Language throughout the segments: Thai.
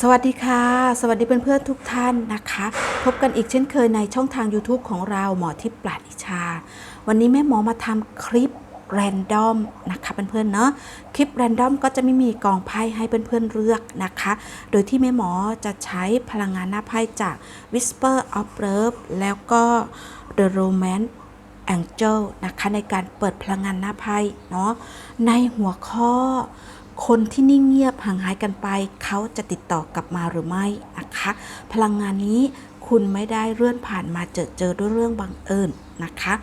สวัสดีค่ะ สวัสดีเพื่อนๆทุกท่านนะคะ พบกันอีกเช่นเคยในช่องทาง YouTube ของเราหมอทิพย์ปราดอิชา วันนี้แม่หมอมาทำคลิปแรนดอมนะคะเพื่อนๆเนาะคลิปแรนดอมก็จะไม่มีกองไพ่ให้เพื่อนๆเลือกนะคะ โดยที่แม่หมอจะใช้พลังงานหน้าไพ่จาก Whisper of Love แล้วก็ The Romance Angel นะคะในการเปิดพลังงานหน้าไพ่เนาะในหัวข้อ คนที่นิ่งเงียบห่างหายกันไป เขาจะติดต่อกลับมาหรือไม่นะคะ พลังงานนี้คุณไม่ได้เลื่อนผ่านมาเจอเจอด้วยเรื่องบังเอิญนะคะ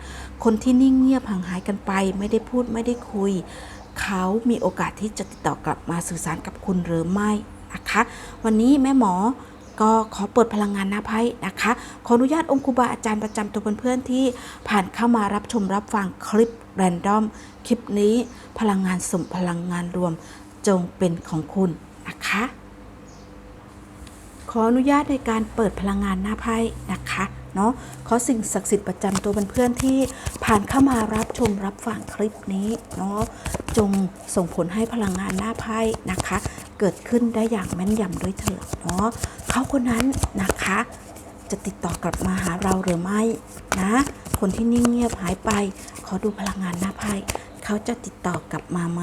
คนที่นิ่งเงียบห่างหายกันไป ไม่ได้พูดไม่ได้คุย เขามีโอกาสที่จะติดต่อกลับมาสื่อสารกับคุณหรือไม่นะคะ วันนี้แม่หมอก็ขอเปิดพลังงานหน้าไพ่นะคะ ขออนุญาตองค์ครูบาอาจารย์ประจำตัวเพื่อนๆที่ผ่านเข้ามารับชมรับฟังคลิปแรนดอมคลิปนี้พลังงานสมพลังงานรวม จงเป็นของคุณนะคะ ขออนุญาตในการเปิดพลังงานหน้าไพ่นะคะเนาะขอสิ่งศักดิ์สิทธิ์ประจำตัวเพื่อนๆที่ผ่านเข้ามารับชมรับฟังคลิปนี้เนาะจงส่งผลให้พลังงานหน้าไพ่นะคะ เกิดขึ้นได้อย่างแม่นยำด้วยเถิดเนาะเขาคนนั้นนะคะ จะติดต่อกลับมาหาเราหรือไม่นะ คนที่นิ่งเงียบหายไป ขอดูพลังงานหน้าไพ่เขาจะติดต่อกลับมาไหม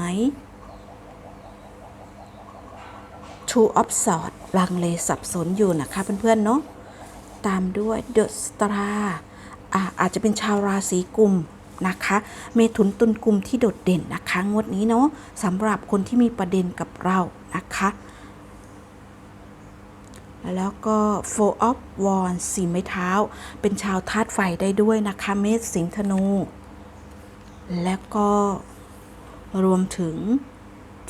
Two of Swords ลังเลสับสนอยู่นะคะเพื่อนๆเนาะตามด้วย The Star อาอาจจะเป็นชาวราศีกุมนะคะ เมถุนตุลกุมที่โดดเด่นนะคะ งวดนี้เนาะสำหรับคนที่มีประเด็นกับเรานะคะ แล้วก็ Four of Wands สีไม้เท้า เป็นชาวธาตุไฟได้ด้วยนะคะ เมษสิงห์ธนู แล้วก็รวมถึง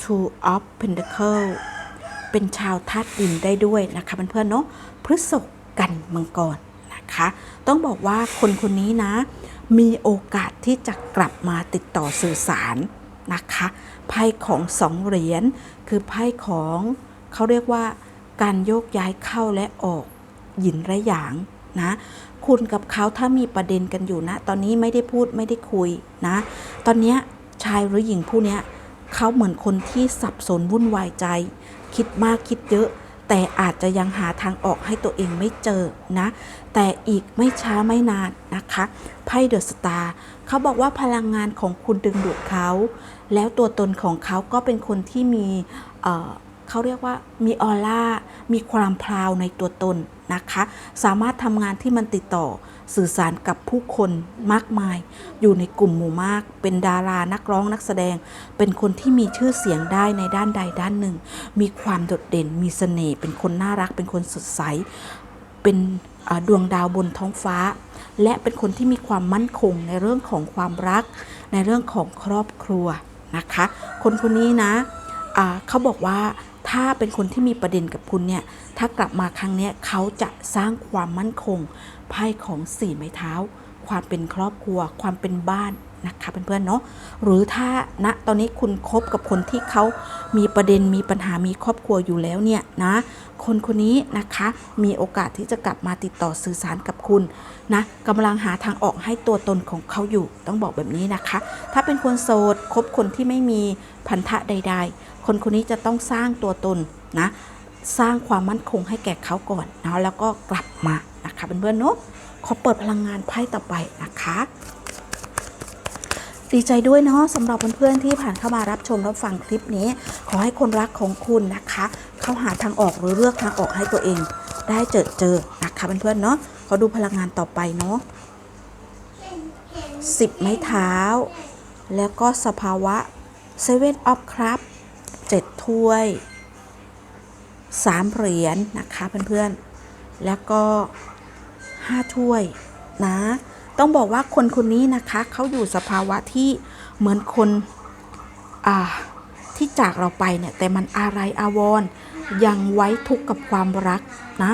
Two of Pentacle เป็นชาวธาตุดินได้ด้วยนะคะเพื่อนๆเนาะพฤษภกันมังกรนะคะ ต้องบอกว่าคนคนนี้นะ มีโอกาสที่จะกลับมาติดต่อสื่อสารนะคะไพ่ของสองเหรียญคือไพ่ของเขาเรียกว่าการโยกย้ายเข้าและออกหยินและหยางนะ คุณกับเขาถ้ามีประเด็นกันอยู่นะ ตอนนี้ไม่ได้พูดไม่ได้คุยนะ ตอนนี้ชายหรือหญิงผู้นี้เขาเหมือนคนที่สับสนวุ่นวายใจ คิดมากคิดเยอะ แต่อาจจะยังหาทางออกให้ตัวเองไม่เจอนะ แต่อีกไม่ช้าไม่นานนะคะไพ่เดอะสตาร์เขาบอกว่าพลังงานของคุณดึงดูดเขา แล้วตัวตนของเขาก็เป็นคนที่มี เขาเรียกว่ามีออร่า มีความพราวในตัวตนนะคะ สามารถทำงานที่มันติดต่อสื่อสารกับผู้คนมากมาย อยู่ในกลุ่มหมู่มาก เป็นดารานักร้องนักแสดง เป็นคนที่มีชื่อเสียงได้ในด้านใดด้านหนึ่ง มีความโดดเด่น มีเสน่ห์ เป็นคนน่ารัก เป็นคนสดใส เป็นดวงดาวบนท้องฟ้า และเป็นคนที่มีความมั่นคงในเรื่องของความรัก ในเรื่องของครอบครัวนะคะ คนคนนี้นะเขาบอกว่า ถ้าเป็นคนที่มีประเด็นกับคุณเนี่ย ถ้ากลับมาครั้งนี้เขาจะสร้างความมั่นคง ไพ่ของสี่ไม้เท้า ความเป็นครอบครัว ความเป็นบ้าน นะคะเพื่อนๆเนาะหรือถ้าณตอนนี้คุณคบกับคนที่เขามีประเด็นมีปัญหามีครอบครัวอยู่แล้วเนี่ยนะคนคนนี้นะคะมีโอกาสที่จะกลับมาติดต่อสื่อสารกับคุณนะกำลังหาทางออกให้ตัวตนของเขาอยู่ต้องบอกแบบนี้นะคะ ถ้าเป็นคนโสดคบคนที่ไม่มีพันธะใด ๆ คนคนนี้จะต้องสร้างตัวตนนะสร้างความมั่นคงให้แก่เขาก่อนนะแล้วก็กลับมานะคะเพื่อนๆเนาะขอเปิดพลังงานไพ่ต่อไปนะคะ ดีใจด้วยเนาะสำหรับเพื่อนๆที่ผ่านเข้ามารับชมรับฟังคลิปนี้ ขอให้คนรักของคุณนะคะ เข้าหาทางออกหรือเลือกทางออกให้ตัวเอง ได้เจอเจอนะคะเพื่อนๆเนาะขอดูพลังงานต่อไปเนาะสิบไม้เท้า แล้วก็สภาวะเซเว่นออฟครับเจ็ดถ้วยสามเหรียญนะคะเพื่อนๆ แล้วก็ห้าถ้วยนะ ต้องบอกว่าคนคนนี้นะคะเขาอยู่สภาวะที่เหมือนคนที่จากเราไปเนี่ยแต่มันอะไรอาวรยังไว้ทุกข์กับความรักนะ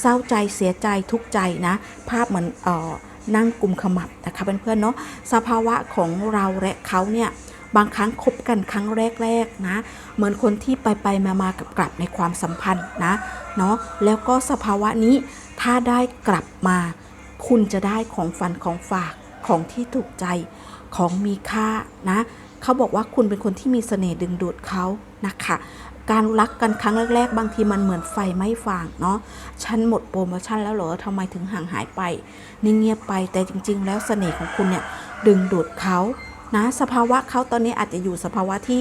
เศร้าใจเสียใจทุกข์ใจนะ ภาพเหมือนออนั่งกลุ่มขมับนะคะเพื่อนๆเนาะสภาวะของเราและเขาเนี่ยบางครั้งคบกันครั้งแรกๆนะ เหมือนคนที่ไปไปมามากับกลับในความสัมพันธ์นะเนาะแล้วก็สภาวะนี้ถ้าได้กลับมา คุณจะได้ของฝันของฝากของที่ถูกใจของมีค่านะเขาบอกว่าคุณเป็นคนที่มีเสน่ห์ดึงดูดเขานะคะการรักกันครั้งแรกๆ บางทีมันเหมือนไฟไม่ฟางเนาะ ฉันหมดโปรโมชั่นแล้วเหรอทำไมถึงห่างหายไปนิ่งเงียบไป แต่จริง ๆ แล้วเสน่ห์ของคุณเนี่ยดึงดูดเขานะ สภาวะเขาตอนนี้อาจจะอยู่สภาวะที่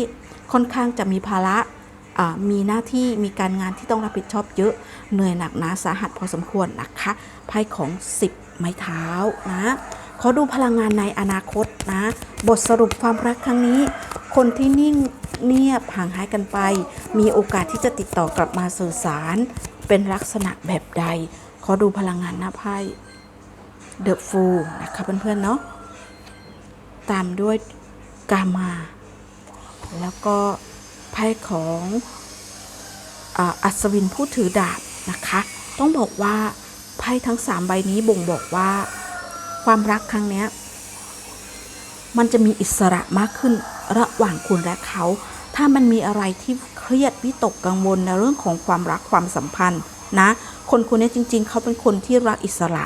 ค่อนข้างจะมีภาระ มีหน้าที่ มีการงานที่ต้องรับผิดชอบเยอะ เหนื่อยหนักหนาสาหัสพอสมควรนะคะ ไพ่ของ 10 ไม้เท้านะขอดูพลังงานในอนาคตนะ บทสรุปความรักครั้งนี้ คนที่นิ่งเงียบห่างหายกันไป มีโอกาสที่จะติดต่อกลับมาสื่อสาร เป็นลักษณะแบบใด ขอดูพลังงานหน้าไพ่เดอะฟูนะคะเพื่อนๆเนาะตามด้วยกามา แล้วก็ไพ่ของอ,อัศวินผู้ถือดาบนะคะ ต้องบอกว่า พ่ทั้ง3ใบนี้บ่งบอกว่า ความรักครั้งนี้มันจะมีอิสระมากขึ้นระหว่างคุณและเขา ถ้ามันมีอะไรที่เครียดวิตกกังวลในเรื่องของความรักความสัมพันธ์นะ คนคนนี้จริง ๆ เขาเป็นคนที่รักอิสระ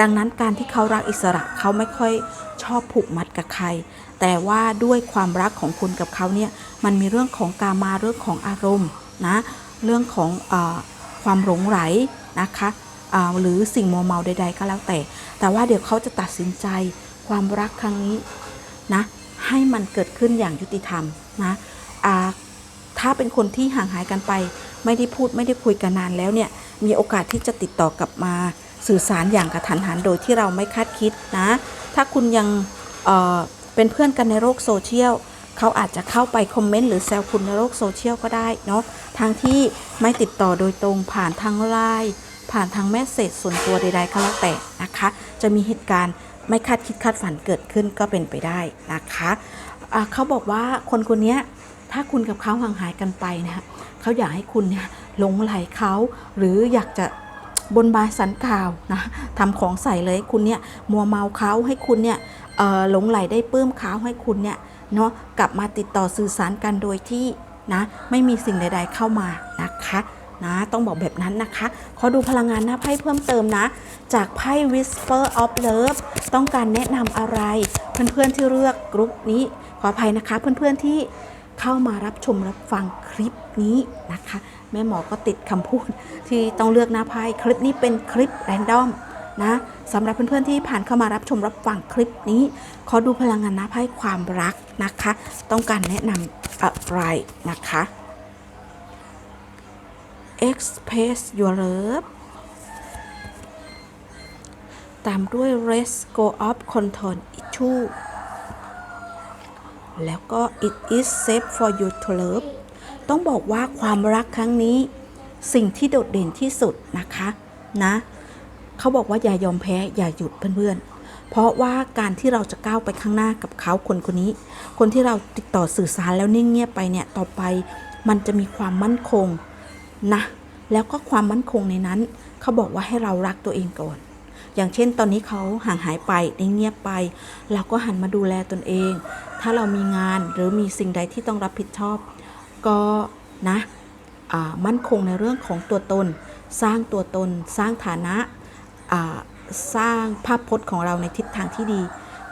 ดังนั้นการที่เขารักอิสระเขาไม่ค่อยชอบผูกมัดกับใคร แต่ว่าด้วยความรักของคุณกับเขาเนี่ยมันมีเรื่องของกามาเรื่องของอารมณ์นะ เรื่องของอความหลงไหลนะคะ หรือสิ่งมัวเมาใด ๆ ก็แล้วแต่ แต่ว่าเดี๋ยวเขาจะตัดสินใจความรักครั้งนี้นะให้มันเกิดขึ้นอย่างยุติธรรมนะถ้าเป็นคนที่ห่างหายกันไป ไม่ได้พูดไม่ได้คุยกันนานแล้วเนี่ยมีโอกาสที่จะติดต่อกลับมาสื่อสารอย่างกระทันหันโดยที่เราไม่คาดคิดนะ ถ้าคุณยังเเป็นเพื่อนกันในโลกโซเชียลเขาอาจจะเข้าไปคอมเมนต์หรือแซวคุณในโลกโซเชียลก็ได้เนาะทางที่ไม่ติดต่อโดยตรงผ่านทางไลน์ ผ่านทางแมสเซจส่วนตัวใดๆก็แล้วแต่นะคะ จะมีเหตุการณ์ไม่คาดคิดคาดฝันเกิดขึ้นก็เป็นไปได้นะคะอ่าเขาบอกว่าคนคนนี้ถ้าคุณกับเขาห่างหายกันไปนะคะเขาอยากให้คุณเนี่ยหลงไหลเขาหรืออยากจะบนบานสันกล่าวนะทำของใส่เลยให้คุณเนี่ยมัวเมาเขาให้คุณเนี่ยหลงไหลได้ปลื้มเขาให้คุณเนี่ยเนาะกลับมาติดต่อสื่อสารกันโดยที่นะไม่มีสิ่งใด ๆเข้ามานะคะ นะ ต้องบอกแบบนั้นนะคะ ขอดูพลังงานหน้าไพ่เพิ่มเติมนะ จากไพ่ Whisper of Love ต้องการแนะนำอะไร เพื่อนๆที่เลือกกรุ๊ปนี้ ขออภัยนะคะ เพื่อนๆที่เข้ามารับชมรับฟังคลิปนี้นะคะ แม่หมอก็ติดคำพูด ที่ต้องเลือกหน้าไพ่คลิปนี้เป็นคลิปแรนดอมนะสำหรับเพื่อนๆที่ผ่านเข้ามารับชมรับฟังคลิปนี้ ขอดูพลังงานหน้าไพ่ความรักนะคะ ต้องการแนะนำอะไรนะคะ Express your love ตามด้วย Let go of control issue แล้วก็ it is safe for you to love ต้องบอกว่าความรักครั้งนี้ สิ่งที่โดดเด่นที่สุดนะคะนะ เขาบอกว่าอย่ายอมแพ้อย่าหยุดเพื่อนๆ เพราะว่าการที่เราจะก้าวไปข้างหน้ากับเขาคนคนนี้ คนที่เราติดต่อสื่อสารแล้วนิ่งเงียบไปเนี่ย ต่อไปมันจะมีความมั่นคง นะ แล้วก็ความมั่นคงในนั้น เขาบอกว่าให้เรารักตัวเองก่อน อย่างเช่น ตอนนี้เขาห่างหายไปนิ่งเงียบไป เราก็หันมาดูแลตนเอง ถ้าเรามีงานหรือมีสิ่งใดที่ต้องรับผิดชอบ ก็นะมั่นคงในเรื่องของตัวตน สร้างตัวตน สร้างฐานะสร้างภาพพจน์ของเราในทิศทางที่ดี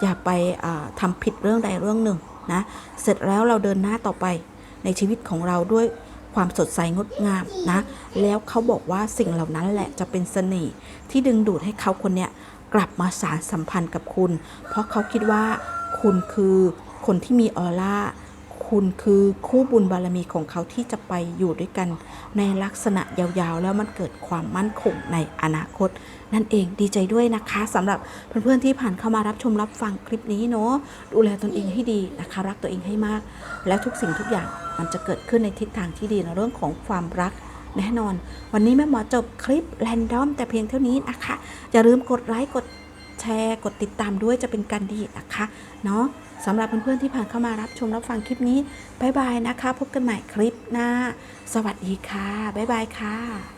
อย่าไปอ่าทำผิดเรื่องใดเรื่องหนึ่งนะ เสร็จแล้วเราเดินหน้าต่อไปในชีวิตของเราด้วย ความสดใสงดงามนะ แล้วเขาบอกว่าสิ่งเหล่านั้นแหละจะเป็นเสน่ห์ที่ดึงดูดให้เขาคนเนี้ยกลับมาสารสัมพันธ์กับคุณ เพราะเขาคิดว่าคุณคือคนที่มีออร่าคุณคือคู่บุญบารมีของเขาที่จะไปอยู่ด้วยกัน ในลักษณะยาวๆ แล้วมันเกิดความมั่นคงในอนาคต นั่นเองดีใจด้วยนะคะสำหรับเพื่อนๆที่ผ่านเข้ามารับชมรับฟังคลิปนี้เนาะดูแลตนเองให้ดีนะคะ รักตัวเองให้มาก แล้วทุกสิ่งทุกอย่าง มันจะเกิดขึ้นในทิศทางที่ดีในเรื่องของความรักแน่นอน วันนี้แม่หมอจบคลิปแรนดอมแต่เพียงเท่านี้นะคะ อย่าลืมกดไลค์กดแชร์ กดติดตามด้วยจะเป็นการดีนะคะเนาะสำหรับเพื่อนๆที่ผ่านเข้ามารับชมรับฟังคลิปนี้บายบายนะคะ พบกันใหม่คลิปหน้า สวัสดีค่ะ บ๊ายบายค่ะ